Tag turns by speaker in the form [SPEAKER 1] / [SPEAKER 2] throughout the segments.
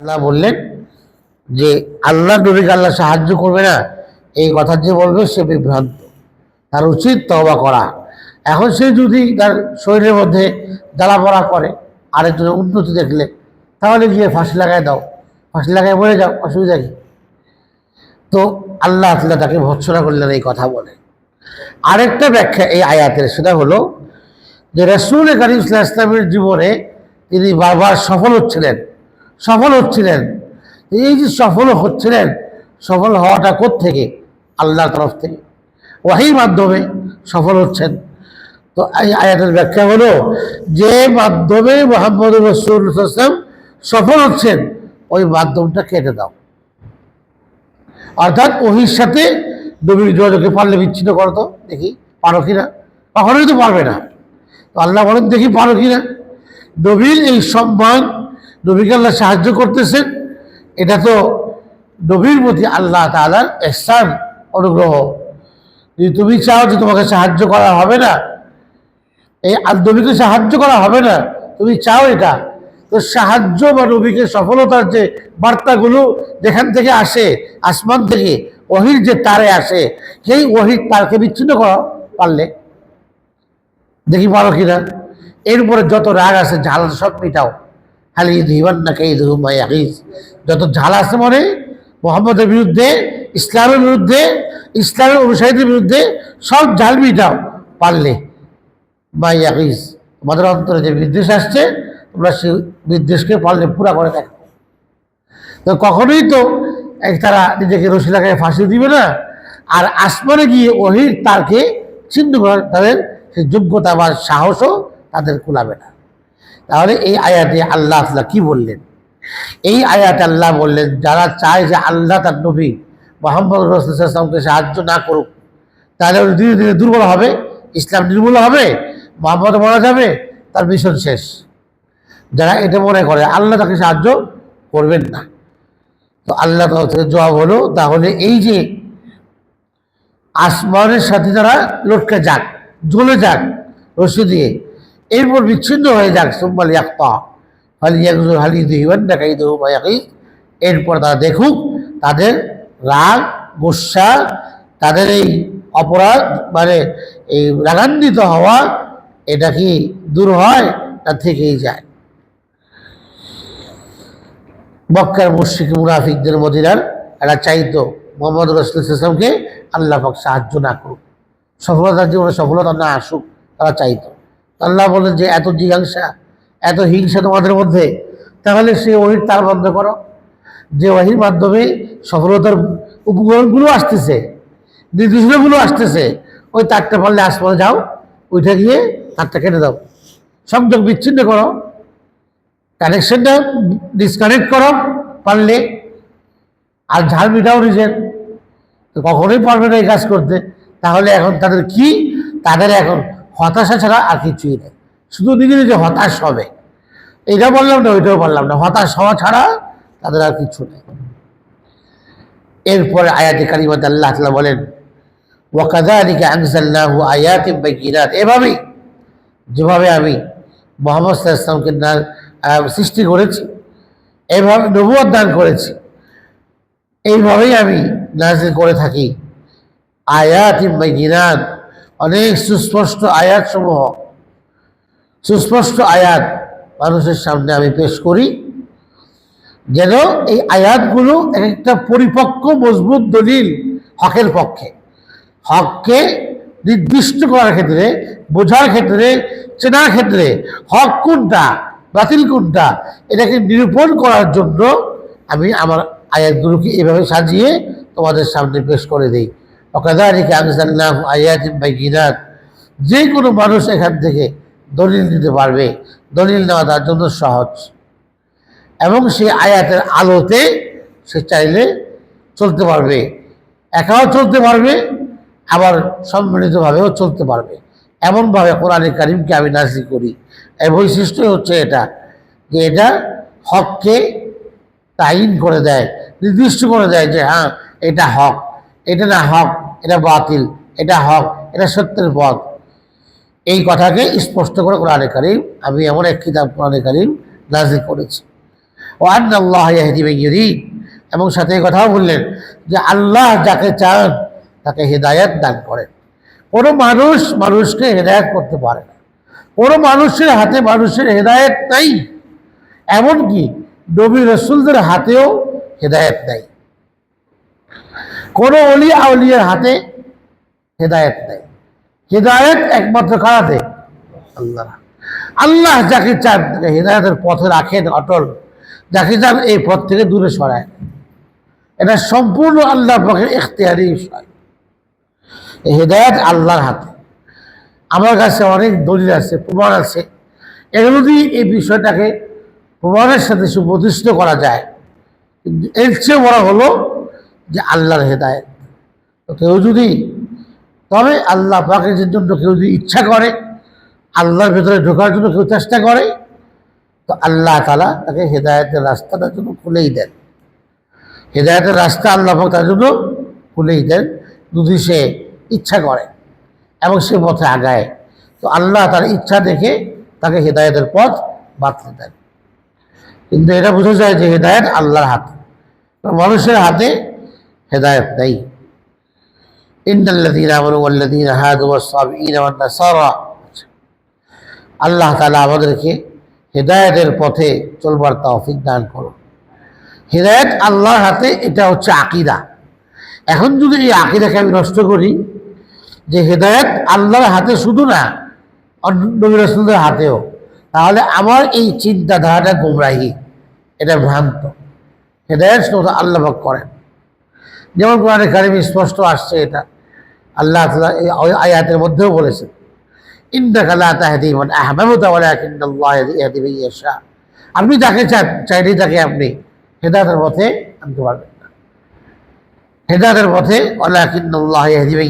[SPEAKER 1] আল্লাহ বললেন যে, আল্লাহ নবীকে আল্লাহ সাহায্য করবে না। এই কথা যে বলবে, সে বিভ্রান্ত। তার উচিত তওবা করা। এখন সে যদি তার শরীরের মধ্যে জ্বালা পড়া করে, আরেকজনের উন্নতি দেখলে, তাহলে গিয়ে ফাঁসি লাগায় দাও। ফাঁসি লাগায় মরে যাও, অসুবিধা কি? তো আল্লাহ আল্লাহ তাকে ভৎসনা করলেন, এই কথা বলে। আরেকটা ব্যাখ্যা এই আয়াতের, সেটা হলো যে, রসুল করিম ইসলাম ইসলামের জীবনে তিনি বারবার সফল হচ্ছিলেন। সফল হচ্ছিলেন। এই যে সফল হচ্ছিলেন, সফল হওয়াটা থেকে আল্লাহর তরফ থেকে। ওয়াহির মাধ্যমে সফল হচ্ছেন। তো এই আয়াতের ব্যাখ্যা হলো, যে মাধ্যমে মোহাম্মদ রসুল ইসলাম সফল হচ্ছেন, ওই মাধ্যমটা কেটে দাও। অর্থাৎ ওহির সাথে নবীর যোগাযোগকে পারলে বিচ্ছিন্ন করো তো, দেখি পারো কিনা। কখনোই তো পারবে না। তো আল্লাহ বলেন, দেখি পারো কিনা। নবীর এই সম্মান নবীকে আল্লাহ সাহায্য করতেছেন। এটা তো নবীর প্রতি আল্লাহ তালার এহসান, অনুগ্রহ। যদি তুমি চাও যে তোমাকে সাহায্য করা হবে না, এই নবীকে সাহায্য করা হবে না, তুমি চাও এটা, তো সাহায্য বা নবীকে সফলতার যে বার্তাগুলো যেখান থেকে আসে, আসমান থেকে, ওহির যে তারে আসে, সেই ওহির তারকে বিচ্ছিন্ন করা পারলে, দেখি পারো কিনা? এর উপরে যত রাগ আছে, ঝাল সব মিটাও। খালি দিবান না কে দুমাইয়াকিস যত ঝাল আছে মনে, মোহাম্মদের বিরুদ্ধে, ইসলামের বিরুদ্ধে, ইসলামের অনুসারীদের বিরুদ্ধে সব ঝাল মিটাও পারলে। মাইয়াকিস তোমাদের অন্তরে যে বিদ্বেষ আসছে, তোমরা সেই বিদ্বেষকে পারলে পুরা করে দেখো। তো কখনোই তো তারা নিজেকে রশি লাগায় ফাঁসি দিবে না, আর আসমানে গিয়ে ওহির তারকে ছিন্ন করার তাদের সেই যোগ্যতা বা সাহসও তাদের কুলাবে না। তাহলে এই আয়াতে আল্লাহ কি বললেন? এই আয়াতে আল্লাহ বললেন, যারা চায় যে আল্লাহ তার নবী মোহাম্মদ রসুলামকে সাহায্য না করুক, তাহলে ধীরে ধীরে দুর্বল হবে, ইসলাম নির্মূল হবে, মোহাম্মদ মারা যাবে, তার মিশন শেষ। যারা এটা মনে করে, আল্লাহ তাকে সাহায্য করবেন না। তো আল্লাহ থেকে জবাব হলো, তাহলে এই যে আসমানের সাথে তারা লটকে যাক, জ্বলে যাক, রশি দিয়ে এরপর বিচ্ছিন্ন হয়ে যাক, সোম্মাল ইয়াক্তা হালি একজন হালি দিবেন দেখাই দেবো বা এরপর তারা দেখুক, তাদের রাগ, গুসা, তাদের এই অপরাধ মানে এই রাগান্বিত হওয়া, এটা কি দূর হয় তা থেকেই যায়? মক্কার মুশিক মুনাফিকদের মদিনার এরা চাইতো মোহাম্মদ রসুল ইসলামকে আল্লাহ পাক সাহায্য না করুক। সফলতার জীবনে সফলতা না আসুক, তারা চাইতো। আল্লাহ বলেন যে এত জিজ্ঞাসা, এত হিংসা তোমাদের মধ্যে, তাহলে সে ওহির তার বন্ধ করো। যে ওহির মাধ্যমে সফলতার উপকরণগুলো আসতেছে, নির্দেশনাগুলো আসতেছে, ওই তারটা পারলে আসমানে যাও, ওইটা গিয়ে তারটা কেটে দাও। সংযোগ বিচ্ছিন্ন করো কানেকশনটা ডিসকানেক্ট করো পারলে, আর ঝাল মিটাও নিজের। কখনোই পারবে না এই কাজ করতে। তাহলে এখন তাদের কি? তাদের এখন হতাশা ছাড়া আর কিছুই নেই। শুধু নিজে নিজে হতাশ হবে। এটা বললাম না, ওইটাও বললাম না। হতাশ হওয়া ছাড়া তাদের আর কিছু নেই। এরপরে আয়াতে কারিমাত আল্লাহ তাআলা বলেন ওয়াকাদালিকা আনজালনাহু আয়াতিন বাইয়িনাত। এভাবেই, যেভাবে আমি মোহাম্মদ ইসলামকে সৃষ্টি করেছি এইভাবে নবুয়ত দান করেছি, এইভাবেই আমি নাজিল করে থাকি। আয়াত বাইয়িনাত। অনেক সুস্পষ্ট আয়াত সমূহ। সুস্পষ্ট আয়াত মানুষের সামনে আমি পেশ করি। যেন এই আয়াতগুলো এক একটা পরিপক্ক, মজবুত দলিল হকের পক্ষে। হককে নির্দিষ্ট করার ক্ষেত্রে, বোঝার ক্ষেত্রে, চেনার ক্ষেত্রে হক কোনটা, বাতিল কোনটা, এটাকে নিরূপণ করার জন্য আমি আমার আয়াতগুলোকে এভাবে সাজিয়ে তোমাদের সামনে পেশ করে দিই। অকাদারিকে আনসাল্লাহ আয়াত বাইকিনাত যে কোনো মানুষ এখান থেকে দলিল নিতে পারবে। দলিল নেওয়া তার জন্য সহজ। এবং সেই আয়াতের আলোতে সে চাইলে চলতে পারবে। একাও চলতে পারবে, আবার সম্মিলিতভাবেও চলতে পারবে। এমনভাবে কোরআনে কারিমকে আমি নাজিল করি। এর বৈশিষ্ট্য হচ্ছে এটা, যে এটা হককে তাইন করে দেয়, নির্দিষ্ট করে দেয় যে হ্যাঁ এটা হক। এটা না হক, এটা বাতিল, এটা হক, এটা সত্যের পথ। এই কথাকে স্পষ্ট করে কোরআনে কারিম, আমি এমন এক কিতাব কোরআনে কারিম নাজিল করেছি। আল্লাহ ইয়াহদিবিগিরি এবং সাথে এই কথাও বললেন যে আল্লাহ যাকে চান, তাকে হেদায়ত দান করেন। কোনো মানুষ মানুষকে হেদায়ত করতে পারে না। কোনো মানুষের হাতে মানুষের হেদায়ত নাই। এমনকি নবী রসুলদের হাতেও হেদায়ত নাই। কোনো অলি আউলিয়ার হাতে হেদায়ত নাই। হেদায়ত একমাত্র কারাতে আল্লাহ আল্লাহ যাকে চান তাকে হেদায়তের পথে রাখেন অটল। যাকে চান এই পথ থেকে দূরে সরায়। এটা সম্পূর্ণ আল্লাহ পক্ষের এখতিয়ারি বিষয়। এই হেদায়ত আল্লাহর হাতে। আমার কাছে অনেক দলিল আছে, প্রমাণ আছে। এগুলো দিয়ে এই বিষয়টাকে প্রমাণের সাথে সুপ্রতিষ্ঠিত করা যায়। এর চেয়ে বড় হলো যে আল্লাহর হেদায়ত। তো কেউ যদি, তবে আল্লাহ পাকের জন্য কেউ যদি ইচ্ছা করে, আল্লাহর ভেতরে ঢোকার জন্য কেউ চেষ্টা করে, তো আল্লাহ তালা তাকে হেদায়তের রাস্তাটার জন্য খুলেই দেন। হেদায়তের রাস্তা আল্লাহ পাক তার জন্য খুলেই দেন, যদি সে ইচ্ছা করে এবং সে পথে আগায়। তো আল্লাহ তার ইচ্ছা দেখে তাকে হেদায়তের পথ বাতলে দেন। কিন্তু এটা বোঝা যায় যে হেদায়ত আল্লাহর হাতে। মানুষের হাতে হেদায়ত দেয় আল্লাহ তালা আমাদেরকে হেদায়তের পথে চলবার তৌফিক দান করো হেদায়ত আল্লাহর হাতে এটা হচ্ছে আকিদা। এখন যদি এই আকিদাকে আমি নষ্ট করি, যে হেদায়ত আল্লাহর হাতে শুধু না নবী হাতেও, তাহলে আমার এই চিন্তাধারাটা গুমরাহি। এটা ভ্রান্ত। হেদায়ত শুধু আল্লাহ করেন। যেমন কোরআনে কারিম স্পষ্ট আসছে এটা। আল্লাহ আয়াতের মধ্যেও বলেছেন আপনি যাকে চাইলেই তাকে আপনি হেদায়েতের পথে আনতে পারবেন না। হেদায়েতের পথে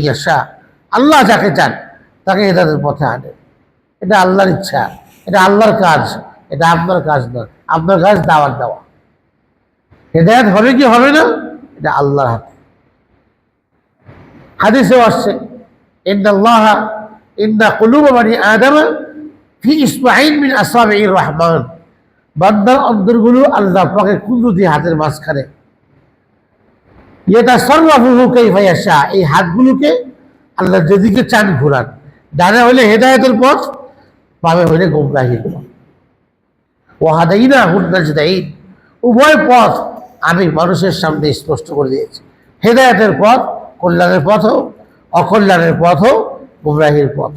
[SPEAKER 1] ইয়াশা। আল্লাহ যাকে চান, তাকে হেদায়েতের পথে আনে এটা আল্লাহর ইচ্ছা, এটা আল্লাহর কাজ, এটা আপনার কাজ নয়, আপনার কাজ দাওয়াত দেওয়া। হেদায়েত হবে কি হবে না? এটা আল্লাহর হাতে। হাদিসেও আসছে, ইন্নাল্লাহ ইন্না কুলুব বানি আদম ফি আসাবির রহমান। বান্দার অন্তরগুলো আল্লাহ পাকে কুদরতি হাতের মাঝখানে। এটা সর্বাফুহু কাইফায়াশা এই হাতগুলোকে আল্লাহ যেদিকে চান ঘুরান। ডানে হলে হেদায়েতের পথ, বামে গোমরাহির পথ। উভয় পথ আমি মানুষের সামনে স্পষ্ট করে দিয়েছি। হেদায়তের পথ কল্যাণের পথও অকল্যাণের পথও গুমরাহির পথ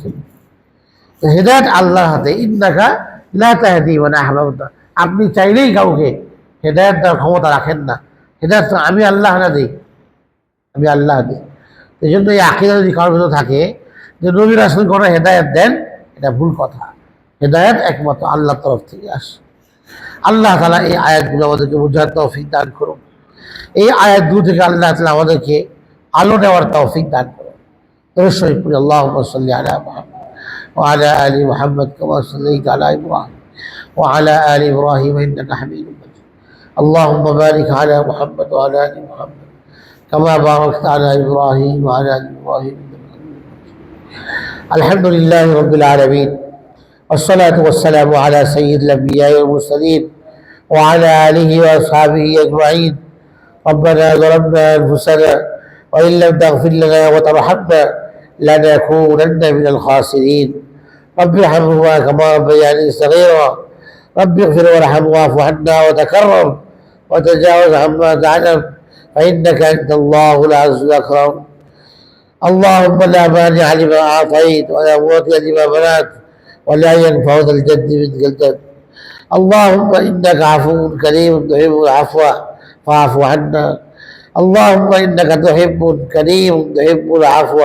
[SPEAKER 1] হেদায়ত আল্লাহর হাতে। ইন্দাকা লাতাহাদি মানে আহবাবতা আপনি চাইলেই কাউকে হেদায়ত দেওয়ার ক্ষমতা রাখেন না। হেদায়ত আমি আল্লাহ না দিই। আমি আল্লাহ দিই। এই জন্য এই আকিদা যদি কারোর ভিতরে থাকে যে নবীর আসলে কোনো হেদায়ত দেন, এটা ভুল কথা। হেদায়ত একমাত্র আল্লাহর তরফ থেকে আসে। আল্লাহ তালা এই আয়াতগুলো আমাদেরকে বোঝার তৌফিক দান করুন এই আয়াতগুলো থেকে আল্লাহ তালা আমাদেরকে আলো নেওয়ার তৌফিক দান করুন অবশ্যই পড়ি আল্লাহ সাল্লি আলা মুহাম্মদ وعلى آل محمد كما صليت على إبراهيم وعلى آل إبراهيم إنك حميد مجيد اللهم بارك على محمد وعلى آل محمد كما باركت على إبراهيم وعلى آل إبراهيم إنك حميد مجيد الحمد لله رب العالمين والصلاة والسلام على سيد الأنبياء والمرسلين وعلى آله وأصحابه أجمعين. ربنا ظلمنا أنفسنا وإن لم تغفر لنا وترحمنا لنكونن من الخاسرين. رب ارحمهما كما ربياني صغيرا. رب اغفر وارحم واعف عنا وتكرم وتجاوز عما تعلم فإنك أنت الله العز الأكرم. اللهم لا مانع لما أعطيت ولا موطئ لما منعت. ولا ينفع ذا الجد منك الجد. اللهم إنك عفو كريم تحب العفو فاعف عنا. اللهم إنك تحب كريم تحب العفو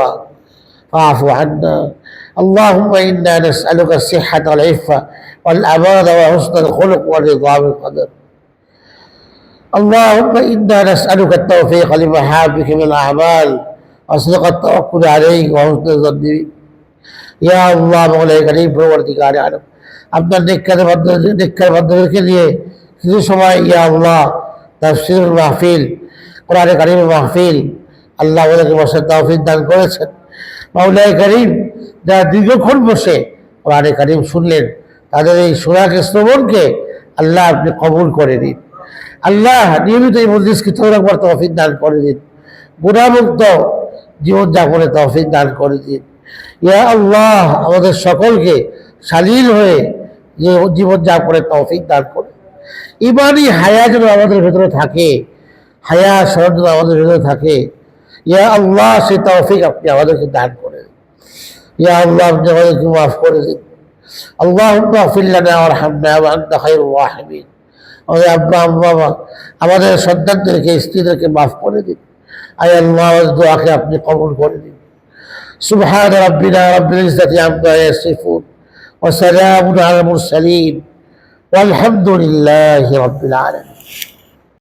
[SPEAKER 1] فاعف عنا. اللهم إنا نسألك الصحة والعفة والأمان وحسن الخلق والرضا بالقدر. اللهم إنا نسألك التوفيق لمحابك من الأعمال وصدق التوكل عليك وحسن الظن بك. ইয়া আপনার নিয়ে সময় ইয়া মাহফিল মাহফিল, আল্লাহ বসে দান করেছেন। যারা দীর্ঘক্ষণ বসে কোরআনে কারিম শুনলেন, তাদের এই সোনাকে শ্রবণকে আল্লাহ আপনি কবুল করে দিন আল্লাহ নিয়মিত এই ধরে রাখবার তৌফিক দান করে দিন। গুণামুক্ত জীবনযাপনে তৌফিক দান করে দিন। ইয়া আল্লাহ, আমাদের সকলকে সালিল হয়ে যে জীবন যা করে তৌফিক দান করে ইমানই হায়া যেন আমাদের ভেতরে থাকে, হায়া স্মরণ যেন আমাদের ভেতরে থাকে, ইয়া আল্লাহ, সে তৌফিক আপনি আমাদেরকে দান করে ইয়া আল্লাহ, আপনি আমাদেরকে মাফ করে দিন। আল্লাহ আমার হামনা আন্না আমাদের আব্বা, আম্মা আমাদের সন্তানদেরকে, স্ত্রীদেরকে মাফ করে দিন। আয় আল্লাহ দোয়াকে আপনি কবল করে দিন। سبحان ربنا رب العزة عما يصفون وسلام على المرسلين والحمد لله رب العالمين.